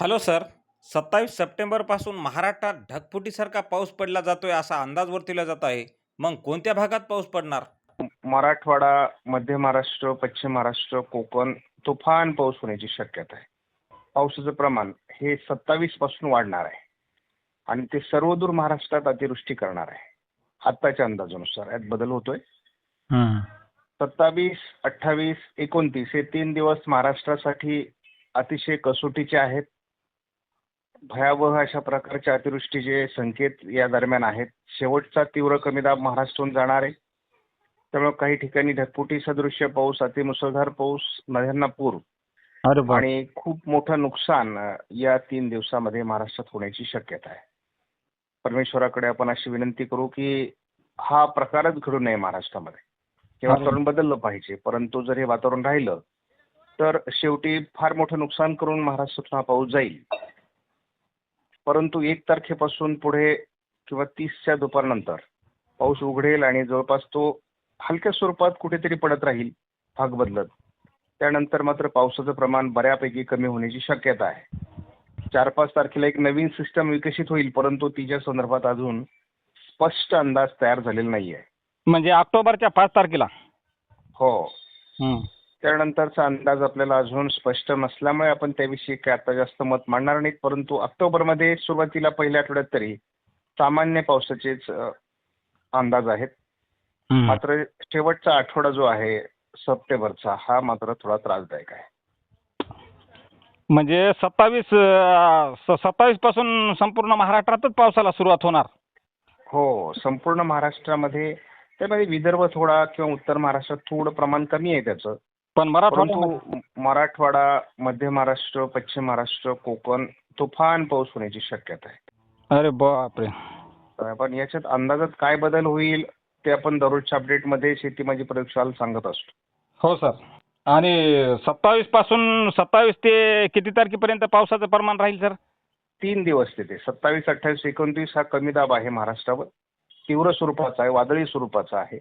Hello sir सत्तावीस सप्टेंबरपासून महाराष्ट्रात ढगफुटीसारखा पाऊस पडला जातोय असा अंदाज वर्तवला जात आहे. मग कोणत्या भागात पाऊस पडणार? मराठवाडा मध्य महाराष्ट्र पश्चिम महाराष्ट्र कोकण तुफान पाऊस होण्याची शक्यता आहे. पावसाचं प्रमाण हे सत्तावीसपासून वाढणार आहे. आणि ते सर्वदूर महाराष्ट्रात अतिवृष्टी करणार आहे. आत्ताच्या अंदाजानुसार यात बदल होतोय. सत्तावीस अठ्ठावीस एकोणतीस हे तीन दिवस महाराष्ट्रासाठी अतिशय कसोटीचे आहेत. भयावह अशा प्रकारच्या अतिवृष्टीचे संकेत या दरम्यान आहेत शेवटचा तीव्र कमी दाब महाराष्ट्रातून जाणार आहे. त्यामुळे काही ठिकाणी ढगफुटी सदृश्य पाऊस अतिमुसळधार पाऊस नद्यांना पूर आणि खूप मोठं नुकसान या तीन दिवसामध्ये महाराष्ट्रात होण्याची शक्यता आहे. परमेश्वराकडे आपण अशी विनंती करू की हा प्रकारच घडू नये महाराष्ट्रामध्ये. हे. वातावरण बदललं पाहिजे परंतु जर हे वातावरण राहिलं तर शेवटी फार मोठं नुकसान करून महाराष्ट्रातून हा पाऊस जाईल. परंतु एक तारखेपासून पुढे किंवा तीसच्या दुपारनंतर पाऊस उघडेल आणि जवळपास तो हलक्या स्वरूपात कुठेतरी पडत राहील भाग बदलत. त्यानंतर मात्र पावसाचं प्रमाण बऱ्यापैकी कमी होण्याची शक्यता आहे. चार पाच तारखेला एक नवीन सिस्टम विकसित होईल परंतु तिच्या संदर्भात अजून स्पष्ट अंदाज तयार झालेला नाहीये. म्हणजे ऑक्टोबरच्या पाच तारखेला? हो. हं. त्यानंतरचा अंदाज आपल्याला अजून स्पष्ट नसल्यामुळे आपण त्याविषयी काय आता जास्त मत मांडणार नाहीत. परंतु ऑक्टोबरमध्ये सुरुवातीला पहिल्या आठवड्यात तरी सामान्य पावसाचेच अंदाज आहेत. मात्र शेवटचा आठवडा जो आहे सप्टेंबरचा हा मात्र थोडा त्रासदायक आहे. म्हणजे सत्तावीस सत्तावीसपासून संपूर्ण महाराष्ट्रातच पावसाला सुरुवात होणार. हो संपूर्ण महाराष्ट्रामध्ये त्यामध्ये विदर्भ थोडा किंवा उत्तर महाराष्ट्रात थोडं प्रमाण कमी आहे त्याचं. पण मराठवाडा परंतु मराठवाडा मध्य महाराष्ट्र पश्चिम महाराष्ट्र कोकण तुफान पाऊस होण्याची शक्यता आहे. अरे बापरे. तर पण याच्यात अंदाजात काय बदल होईल ते आपण दररोजच्या अपडेटमध्ये शेती माझी प्रयोगशाळा सांगत असतो. हो सर. आणि सत्तावीसपासून सत्तावीस ते किती तारखेपर्यंत पावसाचं प्रमाण राहील सर? तीन दिवस तिथे. सत्तावीस अठ्ठावीस एकोणतीस हा कमी दाब आहे महाराष्ट्रावर. तीव्र स्वरूपाचा आहे वादळी स्वरूपाचा आहे.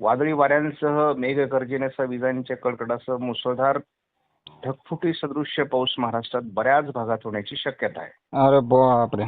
वादळी वाऱ्यांसह मेघगर्जनेसह विजांच्या कडकडासह मुसळधार ढगफुटी सदृश्य पाऊस महाराष्ट्रात बऱ्याच भागात होण्याची शक्यता आहे. अरे बापरे.